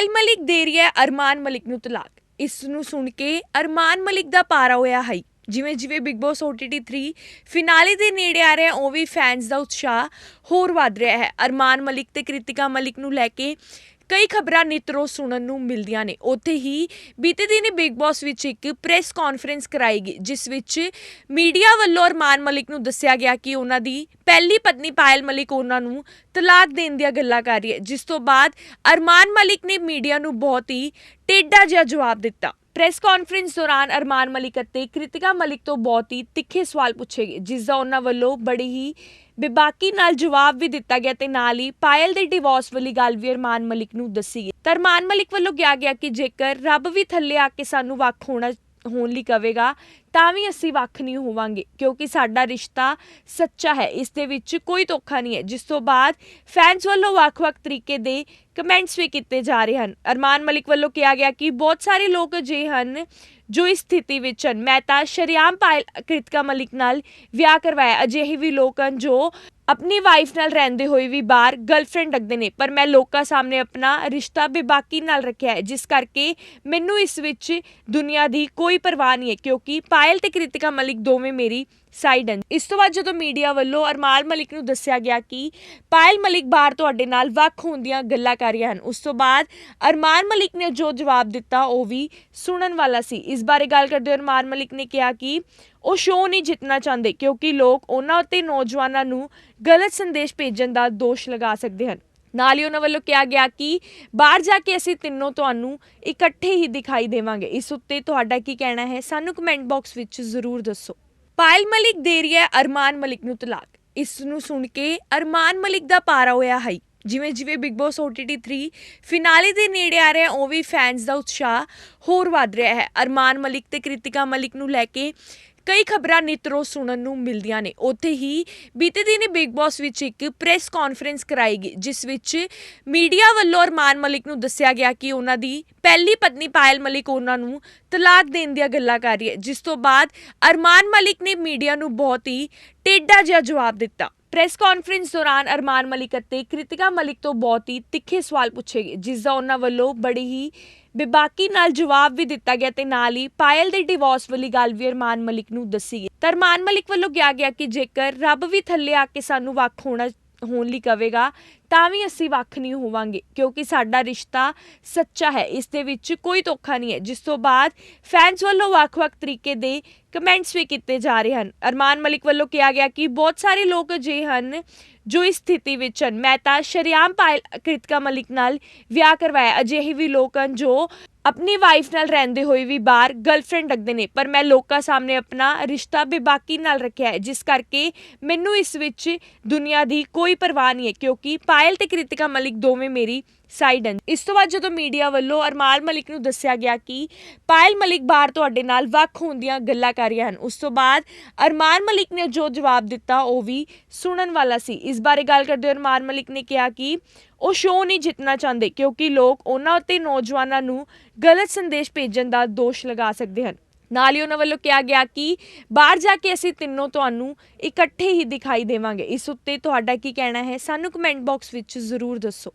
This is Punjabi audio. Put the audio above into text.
ਪਾਇਲ ਮਲਿਕ ਦੇ ਰਹੀ ਹੈ ਅਰਮਾਨ ਮਲਿਕ ਨੂੰ ਤਲਾਕ। ਇਸ ਨੂੰ ਸੁਣ ਕੇ ਅਰਮਾਨ ਮਲਿਕ ਦਾ ਪਾਰਾ ਹੋਇਆ ਹਾਈ। ਜਿਵੇਂ ਜਿਵੇਂ ਬਿਗ ਬੌਸ OTT 3 ਫਿਨਾਲੇ ਦੇ ਨੇੜੇ ਆ ਰਿਹਾ ਉਹ ਵੀ ਫੈਨਸ ਦਾ ਉਤਸ਼ਾਹ ਹੋਰ ਵੱਧ ਰਿਹਾ ਹੈ। ਅਰਮਾਨ ਮਲਿਕ ਤੇ ਕ੍ਰਿਤਿਕਾ ਮਲਿਕ ਨੂੰ ਲੈ ਕੇ ਕਈ ਖਬਰਾਂ ਨਿੱਤ ਸੁਣਨ ਨੂੰ ਮਿਲਦੀਆਂ ਨੇ। ਉੱਥੇ ਹੀ ਬੀਤੇ ਦਿਨ ਬਿਗ ਬਾਸ ਵਿੱਚ ਇੱਕ ਪ੍ਰੈਸ ਕਾਨਫਰੰਸ ਕਰਾਈ ਗਈ, ਜਿਸ ਵਿੱਚ ਮੀਡੀਆ ਵੱਲੋਂ ਅਰਮਾਨ ਮਲਿਕ ਨੂੰ ਦੱਸਿਆ ਗਿਆ ਕਿ ਉਹਨਾਂ ਦੀ ਪਹਿਲੀ ਪਤਨੀ ਪਾਇਲ ਮਲਿਕ ਉਹਨਾਂ ਨੂੰ ਤਲਾਕ ਦੇਣ ਦੀਆਂ ਗੱਲਾਂ ਕਰ ਰਹੀ ਹੈ, ਜਿਸ ਤੋਂ ਬਾਅਦ ਅਰਮਾਨ ਮਲਿਕ ਨੇ ਮੀਡੀਆ ਨੂੰ ਬਹੁਤ ਹੀ ਟੇਢਾ ਜਿਹਾ ਜਵਾਬ ਦਿੱਤਾ। ਪ੍ਰੈਸ ਕਾਨਫਰੰਸ ਦੌਰਾਨ ਅਰਮਾਨ ਮਲਿਕ ਅਤੇ ਕ੍ਰਿਤਿਕਾ ਮਲਿਕ ਤੋਂ ਬਹੁਤ ਹੀ ਤਿੱਖੇ ਸਵਾਲ ਪੁੱਛੇ ਗਏ, ਜਿਸ ਦਾ ਉਹਨਾਂ ਵੱਲੋਂ ਬੜੀ ਹੀ ਬੇਬਾਕੀ ਨਾਲ ਜਵਾਬ ਵੀ ਦਿੱਤਾ ਗਿਆ ਤੇ ਨਾਲ ਹੀ ਪਾਇਲ ਦੇ ਡਿਵੋਰਸ ਵਾਲੀ ਗੱਲ ਵੀ ਅਰਮਾਨ ਮਲਿਕ ਨੂੰ ਦੱਸੀ ਗਈ। ਤਾਂ ਅਰਮਾਨ ਮਲਿਕ ਵੱਲੋਂ ਕਿਹਾ ਗਿਆ ਕਿ ਜੇਕਰ ਰੱਬ ਵੀ ਥੱਲੇ ਆ ਕੇ ਸਾਨੂੰ ਵੱਖ ਹੋਣਾ, ਹੋਣ ਲਈ ਕਵੇਗਾ ਤਾਂ ਵੀ ਅਸੀਂ ਵੱਖ ਨਹੀਂ ਹੋਵਾਂਗੇ, ਕਿਉਂਕਿ ਸਾਡਾ ਰਿਸ਼ਤਾ ਸੱਚਾ ਹੈ, ਇਸ ਦੇ ਵਿੱਚ ਕੋਈ ਧੋਖਾ ਨਹੀਂ ਹੈ। ਜਿਸ ਤੋਂ ਬਾਅਦ ਫੈਨਸ ਵੱਲੋਂ ਵੱਖ-ਵੱਖ ਤਰੀਕੇ ਦੇ ਕਮੈਂਟਸ ਵੀ ਕੀਤੇ ਜਾ ਰਹੇ ਹਨ। ਅਰਮਾਨ ਮਲਿਕ ਵੱਲੋਂ ਕਿਹਾ ਗਿਆ ਕਿ ਬਹੁਤ ਸਾਰੇ ਲੋਕ ਅਜਿਹੇ ਹਨ ਜੋ ਇਸ ਸਥਿਤੀ ਵਿੱਚ ਹਨ। ਮੈਂ ਤਾਂ ਸ਼ਰਿਆਮ ਪਾਇਲ, ਕ੍ਰਿਤਿਕਾ ਮਲਿਕ ਨਾਲ ਵਿਆਹ ਕਰਵਾਇਆ। ਅਜਿਹੇ ਵੀ ਲੋਕ ਹਨ ਜੋ ਆਪਣੀ ਵਾਈਫ ਨਾਲ ਰਹਿੰਦੇ ਹੋਏ ਵੀ ਬਾਹਰ ਗਰਲਫ੍ਰੈਂਡ ਰੱਖਦੇ ਨੇ, ਪਰ ਮੈਂ ਲੋਕਾਂ ਸਾਹਮਣੇ ਆਪਣਾ ਰਿਸ਼ਤਾ ਬੇਬਾਕੀ ਨਾਲ ਰੱਖਿਆ ਹੈ, ਜਿਸ ਕਰਕੇ ਮੈਨੂੰ ਇਸ ਵਿੱਚ ਦੁਨੀਆ ਦੀ ਕੋਈ ਪਰਵਾਹ ਨਹੀਂ ਹੈ, ਕਿਉਂਕਿ ਪਾਇਲ ਤੇ ਕ੍ਰਿਤਿਕਾ ਮਲਿਕ ਦੋਵੇਂ ਮੇਰੀ ਸਾਈਡ ਹਨ। ਇਸ ਤੋਂ ਬਾਅਦ ਜਦੋਂ ਮੀਡੀਆ ਵੱਲੋਂ ਅਰਮਾਨ ਮਲਿਕ ਨੂੰ ਦੱਸਿਆ ਗਿਆ ਕਿ ਪਾਇਲ ਮਲਿਕ ਬਾਹਰ ਤੁਹਾਡੇ ਨਾਲ ਵੱਖ ਹੋਣ ਦੀਆਂ ਗੱਲਾਂ ਕਰ ਰਹੀਆਂ ਹਨ, ਉਸ ਤੋਂ ਬਾਅਦ ਅਰਮਾਨ ਮਲਿਕ ਨੇ ਜੋ ਜਵਾਬ ਦਿੱਤਾ ਉਹ ਵੀ ਸੁਣਨ ਵਾਲਾ ਸੀ। ਇਸ ਬਾਰੇ ਗੱਲ ਕਰਦੇ ਹੋਏ ਅਰਮਾਨ ਮਲਿਕ ਨੇ ਕਿਹਾ ਕਿ ਉਹ ਸ਼ੋਅ ਨਹੀਂ ਜਿੱਤਣਾ ਚਾਹੁੰਦੇ ਕਿਉਂਕਿ ਲੋਕ ਉਹਨਾਂ ਉੱਤੇ ਨੌਜਵਾਨਾਂ ਨੂੰ ਗਲਤ ਸੰਦੇਸ਼ ਭੇਜਣ ਦਾ ਦੋਸ਼ ਲਗਾ ਸਕਦੇ ਹਨ। ਨਾਲ ਹੀ ਉਹਨਾਂ ਵੱਲੋਂ ਕਿਹਾ ਗਿਆ ਕਿ ਬਾਹਰ ਜਾ ਕੇ ਅਸੀਂ ਤਿੰਨੋਂ ਤੁਹਾਨੂੰ ਇਕੱਠੇ ਹੀ ਦਿਖਾਈ ਦੇਵਾਂਗੇ। ਇਸ ਉੱਤੇ ਤੁਹਾਡਾ ਕੀ ਕਹਿਣਾ ਹੈ? ਸਾਨੂੰ ਕਮੈਂਟ ਬਾਕਸ ਵਿੱਚ ਜ਼ਰੂਰ ਦੱਸੋ। ਪਾਇਲ ਮਲਿਕ ਦੇ ਰਹੀ ਹੈ ਅਰਮਾਨ ਮਲਿਕ ਨੂੰ ਤਲਾਕ। ਇਸ ਨੂੰ ਸੁਣ ਕੇ ਅਰਮਾਨ ਮਲਿਕ ਦਾ ਪਾਰਾ ਹੋਇਆ ਹਾਈ। ਜਿਵੇਂ ਜਿਵੇਂ ਬਿਗ ਬੌਸ OTT 3 ਫਿਨਾਲੇ ਦੇ ਨੇੜੇ ਆ ਰਿਹਾ, ਉਹ ਵੀ ਫੈਨਸ ਦਾ ਉਤਸ਼ਾਹ ਹੋਰ ਵੱਧ ਰਿਹਾ ਹੈ। ਅਰਮਾਨ ਮਲਿਕ ਤੇ ਕ੍ਰਿਤਿਕਾ ਮਲਿਕ ਨੂੰ ਲੈ ਕੇ ਕਈ ਖਬਰਾਂ ਨਿੱਤ ਸੁਣਨ ਨੂੰ ਮਿਲਦੀਆਂ ਨੇ। ਉੱਥੇ ਹੀ ਬੀਤੇ ਦਿਨ ਬਿਗ ਬਾਸ ਵਿੱਚ ਇੱਕ ਪ੍ਰੈਸ ਕਾਨਫਰੰਸ ਕਰਾਈ ਗਈ, ਜਿਸ ਵਿੱਚ ਮੀਡੀਆ ਵੱਲੋਂ ਅਰਮਾਨ ਮਲਿਕ ਨੂੰ ਦੱਸਿਆ ਗਿਆ ਕਿ ਉਹਨਾਂ ਦੀ ਪਹਿਲੀ ਪਤਨੀ ਪਾਇਲ ਮਲਿਕ ਉਹਨਾਂ ਨੂੰ ਤਲਾਕ ਦੇਣ ਦੀਆਂ ਗੱਲਾਂ ਕਰ ਰਹੀ ਹੈ, ਜਿਸ ਤੋਂ ਬਾਅਦ ਅਰਮਾਨ ਮਲਿਕ ਨੇ ਮੀਡੀਆ ਨੂੰ ਬਹੁਤ ਹੀ ਟੇਢਾ ਜਿਹਾ ਜਵਾਬ ਦਿੱਤਾ। ਪ੍ਰੈਸ ਕਾਨਫਰੰਸ ਦੌਰਾਨ ਅਰਮਾਨ ਮਲਿਕ ਅਤੇ ਕ੍ਰਿਤਿਕਾ ਮਲਿਕ ਤੋਂ ਬਹੁਤ ਹੀ ਤਿੱਖੇ ਸਵਾਲ ਪੁੱਛੇ ਗਏ, ਜਿਸ ਦਾ ਉਹਨਾਂ ਵੱਲੋਂ ਬੜੀ ਹੀ ਬੇਬਾਕੀ ਨਾਲ ਜਵਾਬ ਵੀ ਦਿੱਤਾ ਗਿਆ ਤੇ ਨਾਲ ਹੀ ਪਾਇਲ ਦੇ ਡਿਵੋਰਸ ਵਾਲੀ ਗੱਲ ਵੀ ਅਰਮਾਨ ਮਲਿਕ ਨੂੰ ਦੱਸੀ ਗਈ। ਤਾਂ ਅਰਮਾਨ ਮਲਿਕ ਵੱਲੋਂ ਕਿਹਾ ਗਿਆ ਕਿ ਜੇਕਰ ਰੱਬ ਵੀ ਥੱਲੇ ਆ ਕੇ ਸਾਨੂੰ ਵੱਖ ਹੋਣਾ ਹੋਣ ਲਈ ਕਵੇਗਾ, ਤਾਂ ਵੀ ਅਸੀਂ ਵੱਖ ਨਹੀਂ ਹੋਵਾਂਗੇ, ਕਿਉਂਕਿ ਸਾਡਾ ਰਿਸ਼ਤਾ ਸੱਚਾ ਹੈ, ਇਸ ਦੇ ਵਿੱਚ ਕੋਈ ਧੋਖਾ ਨਹੀਂ ਹੈ। ਜਿਸ ਤੋਂ ਬਾਅਦ ਫੈਨਸ ਵੱਲੋਂ ਵੱਖ-ਵੱਖ ਤਰੀਕੇ ਦੇ ਕਮੈਂਟਸ ਵੀ ਕੀਤੇ ਜਾ ਰਹੇ ਹਨ। ਅਰਮਾਨ ਮਲਿਕ ਵੱਲੋਂ ਕਿਹਾ ਗਿਆ ਕਿ ਬਹੁਤ ਸਾਰੇ ਲੋਕ ਅਜਿਹੇ ਹਨ ਜੋ ਇਸ ਸਥਿਤੀ ਵਿੱਚ ਹਨ। ਮੈਂ ਤਾਂ ਸ਼ਰਿਆਮ ਪਾਇਲ ਕ੍ਰਿਤਿਕਾ ਮਲਿਕ ਨਾਲ ਵਿਆਹ ਕਰਵਾਇਆ। ਅਜਿਹੇ ਵੀ ਲੋਕ ਹਨ ਜੋ ਆਪਣੀ ਵਾਈਫ ਨਾਲ ਰਹਿੰਦੇ ਹੋਏ ਵੀ ਬਾਹਰ ਗਰਲਫ੍ਰੈਂਡ ਰੱਖਦੇ ਨੇ, ਪਰ ਮੈਂ ਲੋਕਾਂ ਸਾਹਮਣੇ ਆਪਣਾ ਰਿਸ਼ਤਾ ਬੇਬਾਕੀ ਨਾਲ ਰੱਖਿਆ ਹੈ, ਜਿਸ ਕਰਕੇ ਮੈਨੂੰ ਇਸ ਵਿੱਚ ਦੁਨੀਆ ਦੀ ਕੋਈ ਪਰਵਾਹ ਨਹੀਂ ਹੈ, ਕਿਉਂਕਿ ਪਾਇਲ ਤੇ ਕ੍ਰਿਤਿਕਾ ਮਲਿਕ ਦੋਵੇਂ ਮੇਰੀ ਸਾਈਡਨ ਇਸ ਤੋਂ ਬਾਅਦ ਜਦੋਂ ਮੀਡੀਆ ਵੱਲੋਂ ਅਰਮਾਲ ਮਲਿਕ ਨੂੰ ਦੱਸਿਆ ਗਿਆ ਕਿ ਪਾਇਲ ਮਲਿਕ ਬਾਹਰ ਤੁਹਾਡੇ ਨਾਲ ਵੱਖ ਹੋਣ ਦੀਆਂ ਗੱਲਾਂ ਕਰ ਰਹੀਆਂ ਹਨ, ਉਸ ਤੋਂ ਬਾਅਦ ਅਰਮਾਨ ਮਲਿਕ ਨੇ ਜੋ ਜਵਾਬ ਦਿੱਤਾ ਉਹ ਵੀ ਸੁਣਨ ਵਾਲਾ ਸੀ। ਇਸ ਬਾਰੇ ਗੱਲ ਕਰਦੇ ਹੋਏ ਅਰਮਾਨ ਮਲਿਕ ਨੇ ਕਿਹਾ ਕਿ ਉਹ ਸ਼ੋਅ ਨਹੀਂ ਜਿੱਤਣਾ ਚਾਹੁੰਦੇ ਕਿਉਂਕਿ ਲੋਕ ਉਹਨਾਂ ਉੱਤੇ ਨੌਜਵਾਨਾਂ ਨੂੰ ਗਲਤ ਸੰਦੇਸ਼ ਭੇਜਣ ਦਾ ਦੋਸ਼ ਲਗਾ ਸਕਦੇ ਹਨ। ਨਾਲ ਹੀ ਉਹਨਾਂ ਵੱਲੋਂ ਕਿਹਾ ਗਿਆ ਕਿ ਬਾਹਰ ਜਾ ਕੇ ਅਸੀਂ ਤਿੰਨੋਂ ਤੁਹਾਨੂੰ ਇਕੱਠੇ ਹੀ ਦਿਖਾਈ ਦੇਵਾਂਗੇ। ਇਸ ਉੱਤੇ ਤੁਹਾਡਾ ਕੀ ਕਹਿਣਾ ਹੈ? ਸਾਨੂੰ ਕਮੈਂਟ ਬਾਕਸ ਵਿੱਚ ਜ਼ਰੂਰ ਦੱਸੋ।